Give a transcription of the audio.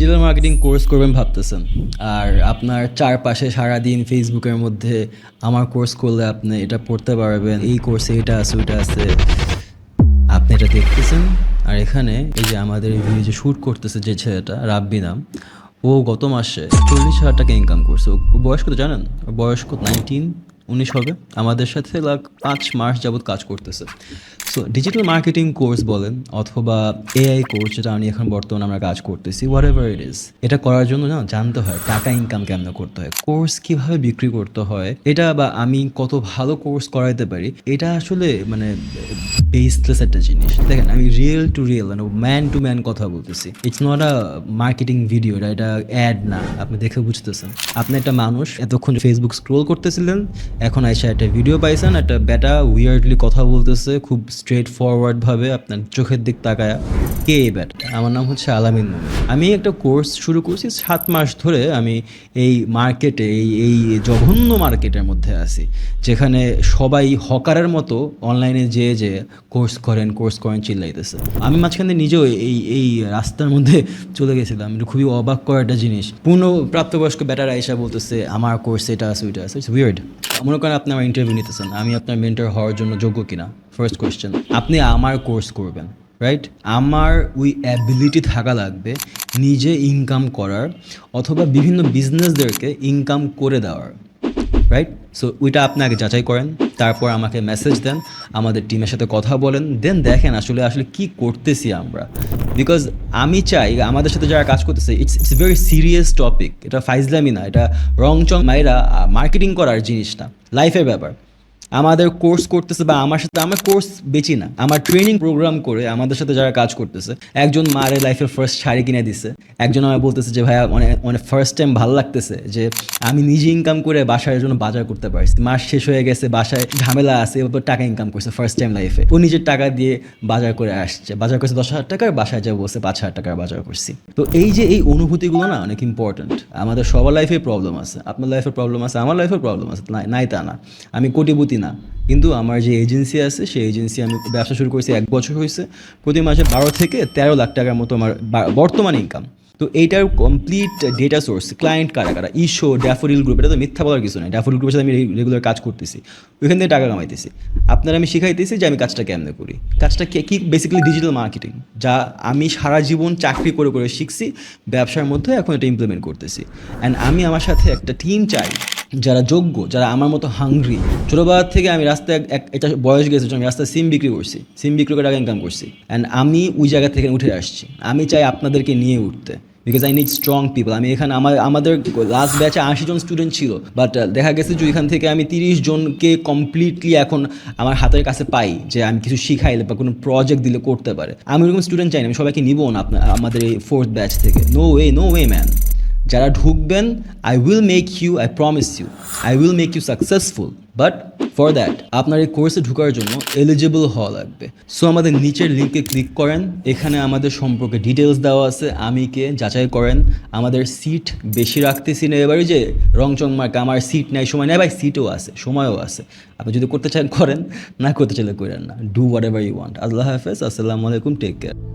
Digital marketing course করবেন ভাবতেছেন। আর আপনার চারপাশে সারাদিন ফেসবুকের মধ্যে আমার কোর্স করলে আপনি এটা পড়তে পারবেন, এই কোর্সে এটা আছে, ওইটা আছে। আপনি এটা দেখতেছেন, আর এখানে এই যে আমাদের ভিডিও যে শ্যুট করতেছে যে ছেলেটা, রাব্বি নাম, ও গত মাসে চল্লিশ হাজার টাকা ইনকাম করছে। ও ও বয়স কত জানেন? ওর বয়স কত? নাইনটিন উনিশ হবে। আমাদের সাথে লাগ পাঁচ মাস যাবৎ কাজ করতেছে। সো ডিজিটাল মার্কেটিং কোর্স বলেন অথবা এআই কোর্স যেটা আমি এখন বর্তমানে আমরা কাজ করতেছি হোয়াট এভার ইট ইজ এটা করার জন্য না জানতে হয় টাকা ইনকাম কেমন করতে হয় কোর্স কীভাবে বিক্রি করতে হয়, এটা বা আমি কত ভালো কোর্স করাইতে পারি, এটা আসলে মানে বেসলেস একটা জিনিস। দেখেন, আমি রিয়েল টু রিয়েল মানে ম্যান টু ম্যান কথা বলতেছি। It's not a marketing video এটা এটা অ্যাড না, আপনি দেখে বুঝতেছেন। আপনি একটা মানুষ, এতক্ষণ ফেসবুক স্ক্রোল করতেছিলেন, এখন এসে একটা ভিডিও পাইছেন, একটা বেটা উইয়ার্ডলি কথা বলতেছে, খুব স্ট্রেট ফরওয়ার্ড ভাবে আপনার চোখের দিক তাকায়া কে এই ব্যাটা আমার নাম হচ্ছে আলামিন আমি একটা কোর্স শুরু করছি, সাত মাস ধরে আমি এই মার্কেটে, এই এই জঘন্য মার্কেটের মধ্যে আছি, যেখানে সবাই হকারের মতো অনলাইনে যে যে কোর্স করেন কোর্স করেন চিল্লাইতেছে। আমি মাঝখানে নিজেও এই এই রাস্তার মধ্যে চলে গেছিলাম, এটা খুবই অবাক করা একটা জিনিস। পূর্ণ প্রাপ্তবয়স্ক বেটারা এসে বলতেছে, আমার কোর্স এটা আছে, ওইটা আছে। ইটস উইয়ার্ড মনে করেন আপনি আমার ইন্টারভিউ নিতেছেন, আমি আপনার মেন্টর হওয়ার জন্য যোগ্য কিনা? ফার্স্ট কোয়েশ্চেন আপনি আমার কোর্স করবেন। রাইট আমার ওই অ্যাবিলিটি থাকা লাগবে নিজে ইনকাম করার অথবা বিভিন্ন বিজনেসদেরকে ইনকাম করে দেওয়ার রাইট সো ওইটা আপনি আগে যাচাই করেন, তারপর আমাকে মেসেজ দেন, আমাদের টিমের সাথে কথা বলেন দেন দেখেন আসলে আসলে কি করতেছি আমরা। বিকজ আমি চাই, আমাদের সাথে যারা কাজ করতেছে it's it's very serious topic এটা ফাইজলামি না, এটা রং চং মাইরা মার্কেটিং করার জিনিস না লাইফের ব্যাপার। আমাদের কোর্স করতেছে বা আমার সাথে, আমার কোর্স বেচি না। আমার ট্রেনিং প্রোগ্রাম করে আমাদের সাথে যারা কাজ করতেছে, একজন মারে লাইফে ফার্স্ট শাড়ি কিনে দিছে। একজন আমার বলতেছে যে, ভাইয়া মানে মানে ফার্স্ট টাইম ভালো লাগতেছে যে, আমি নিজে ইনকাম করে বাসার জন্য বাজার করতে পারছি। মাস শেষ হয়ে গেছে, বাসায় ঝামেলা আছে এবার টাকা ইনকাম করছে ফার্স্ট টাইম লাইফে ও নিজের টাকা দিয়ে বাজার করে আসছে। বাজার করছে দশ হাজার টাকার, বাসায় যা বসে পাঁচ হাজার টাকার বাজার করছি। তো এই যে এই অনুভূতিগুলো না অনেক ইম্পর্ট্যান্ট আমাদের সবার লাইফে প্রবলেম আছে। আপনার লাইফে প্রবলেম আছে, আমার লাইফে প্রবলেম আছে। নাই তা না। আমি কোটিপতি না। কিন্তু আমার যে এজেন্সি আছে, সেই এজেন্সি আমি ব্যবসা শুরু করেছি এক বছর হয়েছে। প্রতি মাসে বারো থেকে তেরো লাখ টাকার মতো আমার বর্তমান ইনকাম তো এইটার কমপ্লিট ডেটা সোর্স ক্লায়েন্ট কারা কারা? ইশো ড্যাফোরিল গ্রুপ এটা তো মিথ্যা বলার কিছু নয় ড্যাফোরিল গ্রুপের সাথে আমি রেগুলার কাজ করতেছি। ওইখান থেকে টাকা কামাইতেছি। আপনারা আমি শিখাইতেছি যে আমি কাজটা কেমনে করি। কাজটা কে- বেসিক্যালি ডিজিটাল মার্কেটিং যা আমি সারা জীবন চাকরি করে করে শিখছি, ব্যবসার মধ্যে এখন এটা ইমপ্লিমেন্ট করতেছি। অ্যান্ড আমি আমার সাথে একটা টিম চাই যারা যোগ্য, যারা আমার মতো হাংরি ছোটোবেলার থেকে আমি রাস্তায় এক- এক, এটা বয়স গেছে, আমি রাস্তায় সিম বিক্রি করছি, সিম বিক্রি করে টাকা ইনকাম করছি। অ্যান্ড আমি ওই জায়গা থেকে উঠে আসছি। আমি চাই আপনাদেরকে নিয়ে উঠতে। Because I need strong people আমি এখানে, আমার, আমাদের লাস্ট ব্যাচে আশি জন স্টুডেন্ট ছিল। বাট দেখা গেছে যে এখান থেকে আমি তিরিশ জনকে কমপ্লিটলি এখন আমার হাতের কাছে পাই যে আমি কিছু শিখাইলে বা কোনো প্রজেক্ট দিলে করতে পারে। আমি ওরকম স্টুডেন্ট চাই না, আমি সবাইকে নিবো না আপনার, আমাদের এই ফোর্থ ব্যাচ থেকে। No way no way man যারা ঢুকবেন I will make you I promise you I will make you successful but for that আপনার এই কোর্সে ঢোকার জন্য এলিজিবল হওয়া লাগবে। সো আমাদের নিচের লিঙ্কে ক্লিক করেন। এখানে আমাদের সম্পর্কে ডিটেলস দেওয়া আছে। আমি কে যাচাই করেন। আমাদের সিট বেশি রাখতেছি না এবারে যে রং চং মার্কা আমার সিট নাই, সময় নেই। ভাই সিটও আছে, সময়ও আছে। আপনি যদি করতে চান, করেন। না করতে চাইলে করেন না। Do whatever you want আল্লাহ হাফেজ। আসসালামু আলাইকুম। Take care